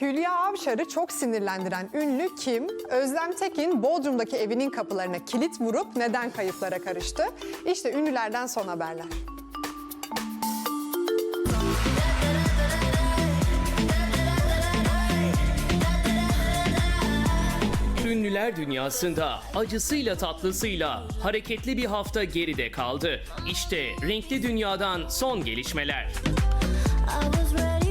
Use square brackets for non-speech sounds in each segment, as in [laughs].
Hülya Avşar'ı çok sinirlendiren ünlü kim? Özlem Tekin Bodrum'daki evinin kapılarına kilit vurup neden kayıplara karıştı? İşte ünlülerden son haberler. Ünlüler dünyasında acısıyla tatlısıyla hareketli bir hafta geride kaldı. İşte renkli dünyadan son gelişmeler. I was ready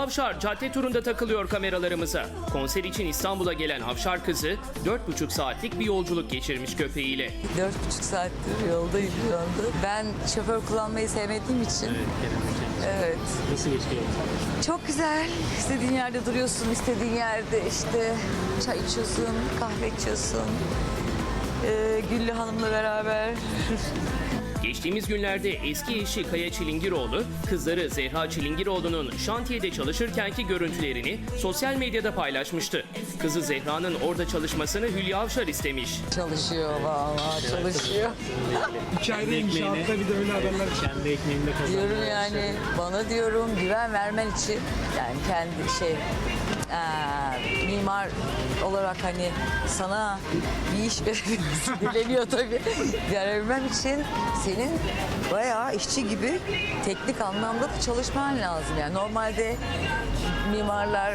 Avşar cadde turunda takılıyor kameralarımıza. Konser için İstanbul'a gelen Avşar kızı 4,5 saatlik bir yolculuk geçirmiş köpeğiyle. Dört buçuk saattir yoldayım şu anda. Ben şoför kullanmayı sevmediğim için. Evet. Nasıl geçiyor? Çok güzel. İstediğin yerde duruyorsun, istediğin yerde işte çay içiyorsun, kahve içiyorsun. Ee, Güllü Hanım'la beraber. [laughs] Geçtiğimiz günlerde eski eşi Kaya Çilingiroğlu, kızları Zehra Çilingiroğlu'nun şantiyede çalışırkenki görüntülerini sosyal medyada paylaşmıştı. Kızı Zehra'nın orada çalışmasını Hülya Avşar istemiş. Çalışıyor vallahi çalışıyor. [laughs] Ayrı inşaatta bir de öyle haberler. Kendi ekmeğinde kazandı. Diyorum yani bana diyorum güven vermen için yani kendi şey eee, mimar olarak hani sana bir iş [laughs] verebilmesi dileniyor tabii. Verebilmem için senin bayağı işçi gibi teknik anlamda da çalışman lazım. Yani normalde mimarlar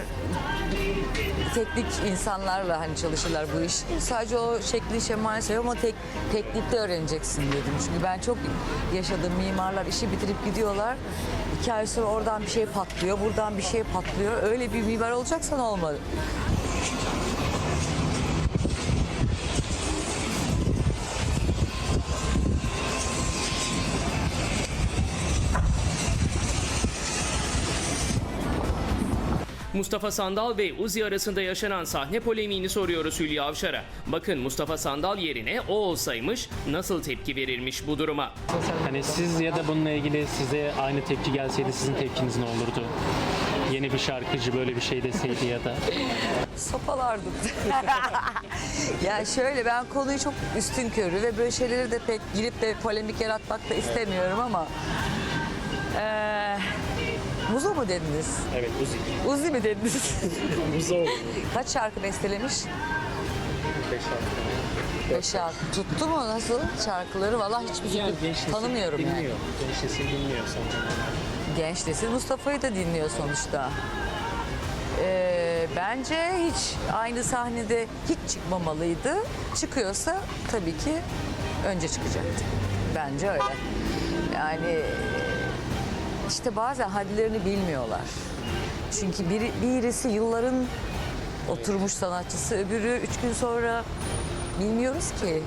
teknik insanlarla hani çalışırlar bu iş. Sadece o şekli şemali seviyor ama tek, teknikte öğreneceksin dedim. Çünkü ben çok yaşadım mimarlar işi bitirip gidiyorlar. İki ay sonra oradan bir şey patlıyor, buradan bir şey patlıyor. Öyle bir mimar olacaksan olmalı. Mustafa Sandal ve Uzi arasında yaşanan sahne polemiğini soruyoruz Hülya Avşar'a. Bakın Mustafa Sandal yerine o olsaymış nasıl tepki verirmiş bu duruma. Hani siz ya da bununla ilgili size aynı tepki gelseydi sizin tepkiniz ne olurdu? Yeni bir şarkıcı böyle bir şey deseydi ya da. [laughs] Sopalardım. [laughs] ya şöyle ben konuyu çok üstün körü ve böyle şeyleri de pek girip de polemik yaratmak da istemiyorum ama eee Muzo mu dediniz? Evet Uzi. Uzi mi dediniz? [laughs] Oldu. Kaç şarkı bestelemiş? Beş şarkı. Beş şarkı. Tuttu mu nasıl şarkıları? Vallahi hiçbir Yani genç tanımıyorum dinliyor. yani. Genç nesil dinliyor sanırım. Genç nesil Mustafa'yı da dinliyor sonuçta. Ee, bence hiç aynı sahnede hiç çıkmamalıydı. Çıkıyorsa tabii ki önce çıkacaktı. Bence öyle. Yani işte bazen hadlerini bilmiyorlar. Çünkü biri, birisi yılların oturmuş sanatçısı, öbürü üç gün sonra bilmiyoruz ki.